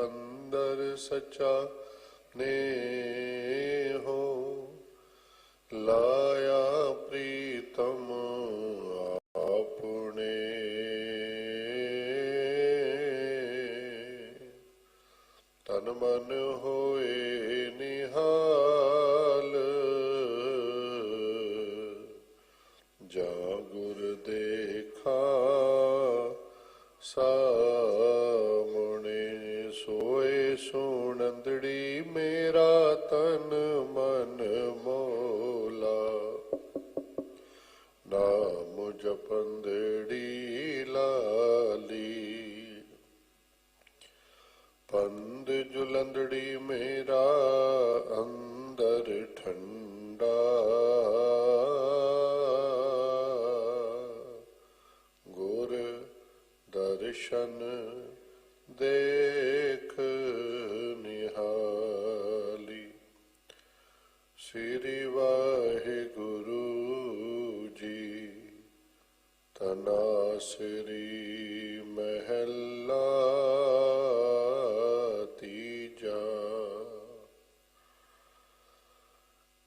ਅੰਦਰ ਸਚਾ ਨੇ ਹੋ ਲਾਇਆ ਪ੍ਰੀਤਮ ਆਪਣੇ। ਤਨ ਮਨ ਹੋ ਦਰਸ਼ਨ ਦੇਖ ਨਿਹਾਲੀ। ਸ੍ਰੀ ਵਾਹਿਗੁਰੂ ਜੀ ਤਨਾ ਸ੍ਰੀ ਮਹਿਲਾ ਤੀਜਾ।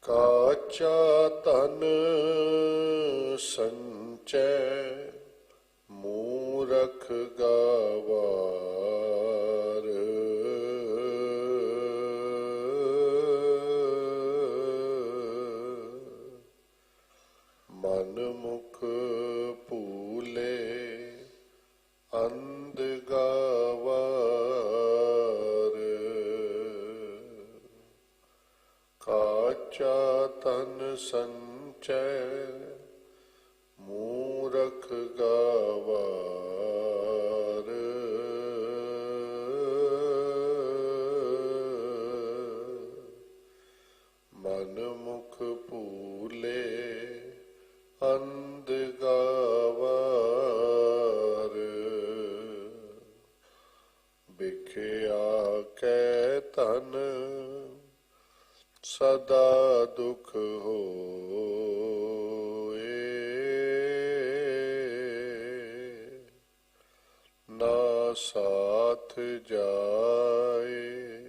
ਕਾਚਾ ਤਨ ਸੰਚੈ ਰਖ ਗਵਾਰ। ਮਨ ਮੁਖ ਭੂਲੇ ਅੰਧ ਗਾਵਾਰ। ਕਾਚਾ ਤਨ ਸੰਚੈ ਮੂਰਖ ਗਾਵਾਰ। ਸਾਥ ਜਾਏ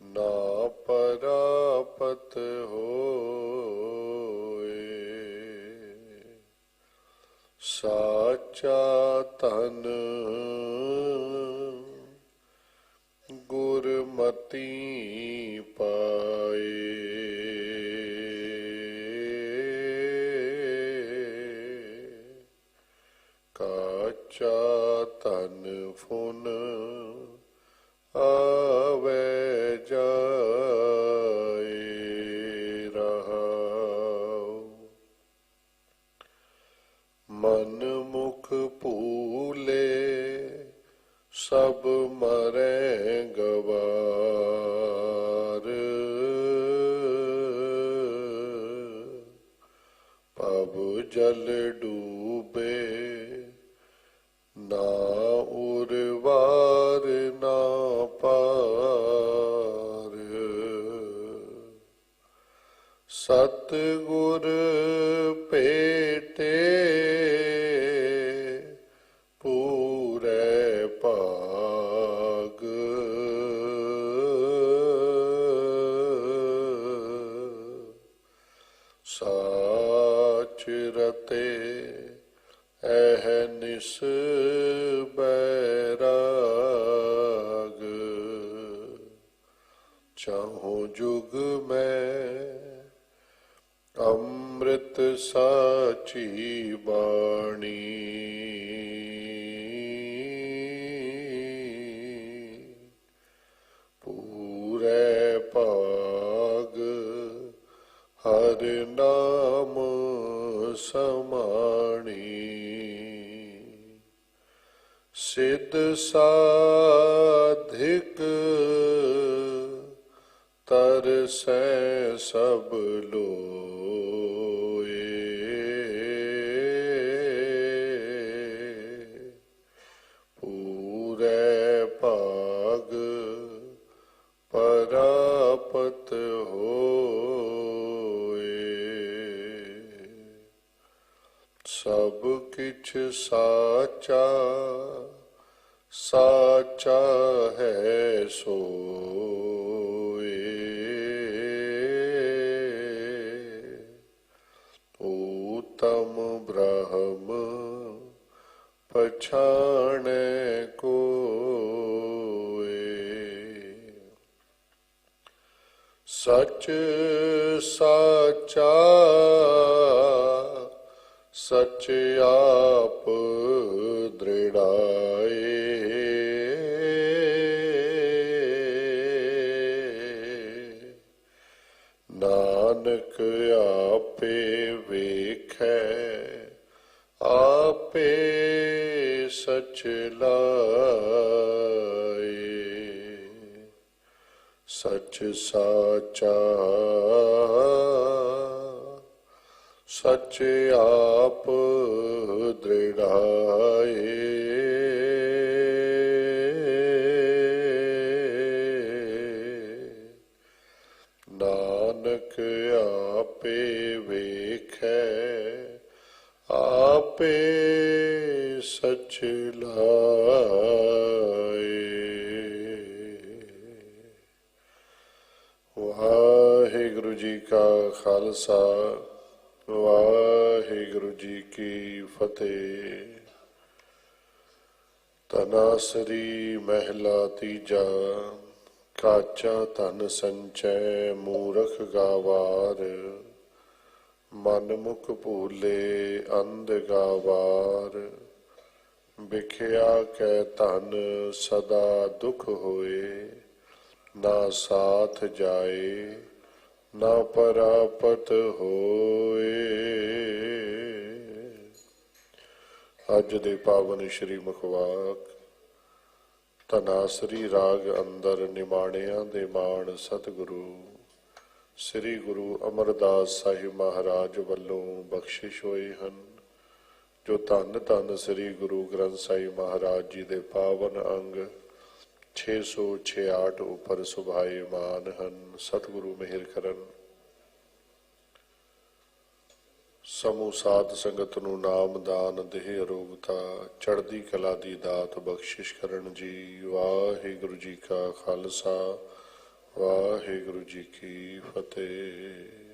ਨਾ ਪਰਾਪਤ ਹੋਏ। ਸਾਚਾ ਤਨ ਗੁਰਮਤੀ ਪਾਏ। ਕਾਚਾ ਤਨ ਫੁਨ ਆਵੇ ਜਾਏ ਰਹਾਉ। ਮਨ ਮੁਖ ਭੂਲੇ ਸਭ ਮਰੇ ਗਵਾਰ। ਪਬ ਜਲ ਡੂਬੇ ਨਾ ਉਰਵਾਰ ਨਾ ਪਾਰ। ਸਤ ਗੁਰ ਭੇਟੇ ਪੂਰੇ ਭਾਗ। ਸਾਚ ਰਤੇ ਐਹ ਨਿਸ ਬੈਰਾਗ। ਚਾਹੋ ਜੁਗ ਮੈਂ ਅੰਮ੍ਰਿਤ ਸਾਚੀ ਬਾਣੀ। ਪੂਰੇ ਪਾਗ ਹਰ ਨਾਮ ਸਮਾਣੀ। ਸਿੱਧ ਸਾਧਿਕ ਤਰਸੈ ਸਭ ਲੋਏ। ਪੂਰੇ ਭਾਗ ਪਰਾਪਤ ਹੋਏ। ਸਭ ਕਿਛ ਸਾਚਾ ਸਾਚਾ ਹੈ ਸੋਏ। ਊਤਮ ਬ੍ਰਹਮ ਪਛਾਣੈ ਕੋਏ। ਸਚ ਸਾਚਾ ਸਚ ਆਪ ਦ੍ਰਿੜਾਏ। ਨਾਨਕ ਆਪੇ ਵੇਖੈ ਆਪੇ ਸਚ ਲਾਏ। ਸਚ ਸਾਚਾ ਸਚ ਆਪ ਦ੍ਰਿੜਾਏ। ਆਪੇ ਸਚ ਲਾਏ। ਵਾਹਿਗੁਰੂ ਜੀ ਕਾ ਖਾਲਸਾ, ਵਾਹਿਗੁਰੂ ਜੀ ਕੀ ਫਤਿਹ। ਤਨਾਸਰੀ ਮਹਿਲਾ ਤੀਜਾ, ਕਾਚਾ ਧਨ ਸੰਚੈ ਮੂਰਖ ਗਾਵਾਰ। ਮਨ ਮੁਖ ਭੂਲੇ ਅੰਧ ਗਾਵਾਰ, ਵਿਖਿਆ ਕੈ ਧਨ ਸਦਾ ਦੁਖ ਹੋਏ, ਨਾ ਸਾਥ ਜਾਏ, ਨਾ ਪਰਾਪਤ ਹੋਏ। ਅੱਜ ਦੇ ਪਾਵਨ ਸ਼੍ਰੀ ਮੁਖਵਾਕ ਤਨਾਸਰੀ ਰਾਗ ਅੰਦਰ ਨਿਮਾਣਿਆਂ ਦੇ ਮਾਣ ਸਤਿਗੁਰੂ ਸ੍ਰੀ ਗੁਰੂ ਅਮਰਦਾਸ ਸਾਹਿਬ ਮਹਾਰਾਜ ਵੱਲੋਂ ਬਖਸ਼ਿਸ਼ ਹੋਏ ਹਨ। ਜੋ ਧੰਨ ਧੰਨ ਸ੍ਰੀ ਗੁਰੂ ਗ੍ਰੰਥ ਸਾਹਿਬ ਮਹਾਰਾਜ ਜੀ ਦੇ ਪਾਵਨ ਅੰਗ 668 ਉੱਪਰ ਸੁਭਾਏਮਾਨ ਹਨ। ਸਤਿਗੁਰੂ ਮਿਹਰ ਕਰਨ। ਸਮੂਹ ਸਾਧ ਸੰਗਤ ਨੂੰ ਨਾਮ ਦਾਨ, ਦੇਹ ਅਰੋਗਤਾ, ਚੜ੍ਹਦੀ ਕਲਾ ਦੀ ਦਾਤ ਬਖਸ਼ਿਸ਼ ਕਰਨ ਜੀ। ਵਾਹਿਗੁਰੂ ਜੀ ਕਾ ਖਾਲਸਾ। ਵਾਹਿਗੁਰੂ ਜੀ ਕੀ ਫਤਿਹ।